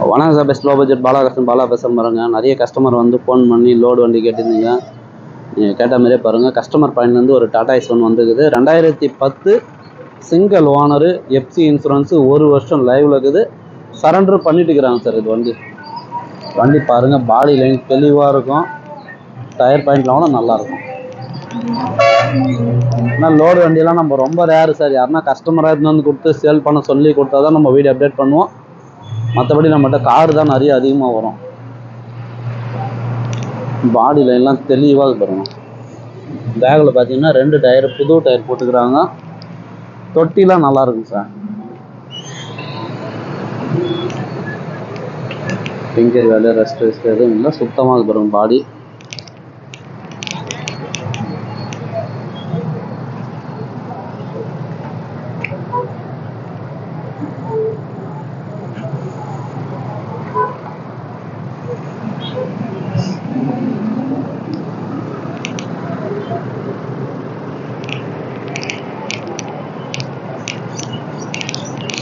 வணக்கம் sir best low budget Balakrishnan Bala பேச பாருங்க. நிறைய கஸ்டமர் வந்து ஃபோன் பண்ணி லோடு வண்டி கேட்டிருந்தீங்க. நீங்கள் கேட்ட மாதிரியே பாருங்கள் கஸ்டமர் பாயிண்ட்லேருந்து ஒரு டாடா எஸ் ஒன் வந்துருக்குது. ரெண்டாயிரத்தி பத்து சிங்கிள் ஓனரு எஃப்சி இன்சூரன்ஸு ஒரு வருஷம் லைவில் இருக்குது. சரண்டர் பண்ணிட்டு இருக்கிறாங்க சார் இது வண்டி. வண்டி பாருங்கள் பாடி லைன் தெளிவாக இருக்கும். டயர் பாயிண்ட்லாம் கூட நல்லாயிருக்கும் ஆனால் லோடு வண்டியெல்லாம் நம்ம ரொம்ப ரேரு சார். யாருன்னா கஸ்டமராக இருந்து வந்து கொடுத்து சேல் பண்ண சொல்லி கொடுத்தா தான் நம்ம வீடியோ அப்டேட் பண்ணுவோம். மற்றபடி நம்மகிட்ட கார் தான் நிறைய அதிகமாக வரும். பாடி லைன்லாம் தெளிவாக பாருங்க. பேக்கில் பார்த்தீங்கன்னா ரெண்டு டயர் புது டயர் போட்டுக்கிறாங்க. தொட்டிலாம் நல்லா இருக்கும் சார் டிங்கர் வேலை ரெஸ்ட் ரெஸ்ட் எதுவும் இல்லை. சுத்தமாக வரும் பாடி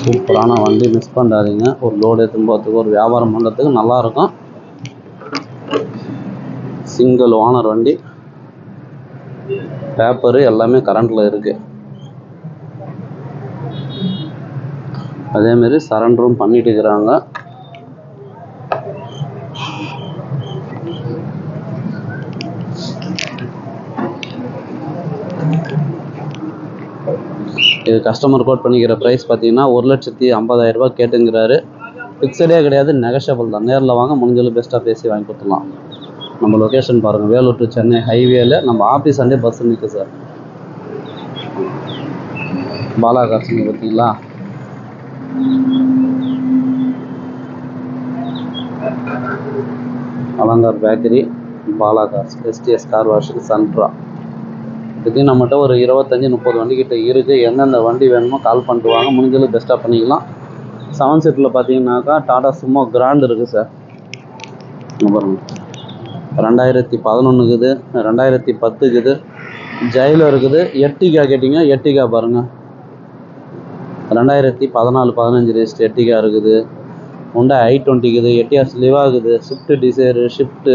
சூப்பரான வண்டி மிஸ் பண்ணாதீங்க ஒரு லோடு எடுத்துன்னு போகிறதுக்கு ஒரு வியாபாரம் பண்ணுறதுக்கு நல்லாயிருக்கும். சிங்கிள் ஓனர் வண்டி. பேப்பரு எல்லாமே கரண்டில் இருக்குது அதேமாரி சரண்டரும் பண்ணிட்டு இருக்கிறாங்க. இது கஸ்டமர் கோட் பண்ணிக்கிற ப்ரைஸ் பார்த்தீங்கன்னா ஒரு லட்சத்தி ஐம்பதாயிரரூபா கேட்டுங்கிறாரு. ஃபிக்ஸடே கிடையாது நெகஷபிள் தான். நேரில் வாங்க முடிஞ்சளவு பெஸ்ட்டாக பேசி வாங்கி கொடுத்துடலாம். நம்ம லொக்கேஷன் பாருங்கள் வேலூர் டு சென்னை ஹைவேல நம்ம ஆஃபீஸ் அண்டே பஸ் நிற்கும் சார். பாலா காசுங்க பார்த்தீங்களா? Alankar bakery Bala gas SDS car வாஷுக்கு சன்ட்ரா இது நம்மகிட்ட ஒரு இருபத்தஞ்சி முப்பது வண்டிக்கிட்ட இருக்குது எந்தெந்த வண்டி வேணுமோ கால் பண்ணிட்டு வாங்க. முடிஞ்சளவு பெஸ்ட்டாக பண்ணிக்கலாம். செவன் சீட்டில் பார்த்தீங்கன்னாக்கா டாடா சுமோ கிராண்ட் இருக்குது சார் இங்க ரெண்டாயிரத்தி பதினொன்று இருக்குது. ரெண்டாயிரத்தி பத்து இருக்குது. இருக்குது. எர்டிகா கேட்டிங்க எர்டிகா பாருங்கள் ரெண்டாயிரத்தி பதினாலு பதினஞ்சு ரெஜிஸ்ட் எர்டிகா இருக்குது. ஹுண்டா ஐ டுவெண்ட்டி இருக்குது. எட்டியாஸ் லிவா இருக்குது. ஷிஃப்ட் டிசைரு ஷிஃப்ட்டு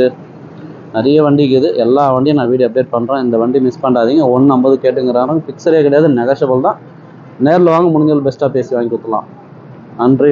நிறைய வண்டி இருக்குது. எல்லா வண்டியும் நான் வீடியோ அப்டேட் பண்ணுறேன் இந்த வண்டி மிஸ் பண்ணாதீங்க. ஒன்று ஐம்பது கேட்டுங்கிறாங்க ஃபிக்ஸரே கிடையாது. நெகஷபிள் தான். நேரில் வாங்க. முடிஞ்சது பெஸ்ட்டாக பேசி வாங்கி கொடுத்துலாம் நன்றி.